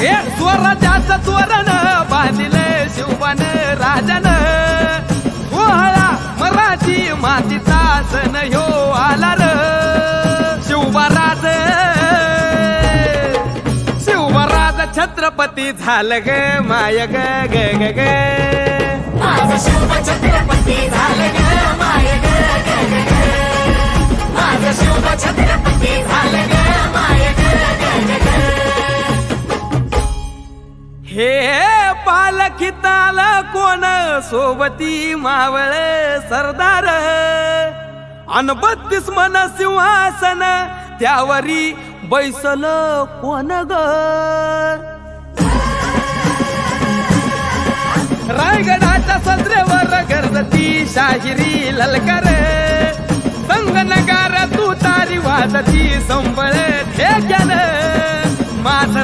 हे स्वराज्याचं तोरण बांधिले शिवबान राजन. सोहळा मराठी मातीचा सण ह्यो आला र शिवबाराज शिवबाराज छत्रपती झालं ग माय ग ग ग हे पालखिताल कोण? सोबती मावळ सरदार. अन बत्तीस मन सिंहासन त्यावरी बैसल कोण ग? रायगडाच्या सत्रेवर गर्दती शाहिरी ललकर. संगनगार तू तारी वाजती संबळ ठेक्यान. माझ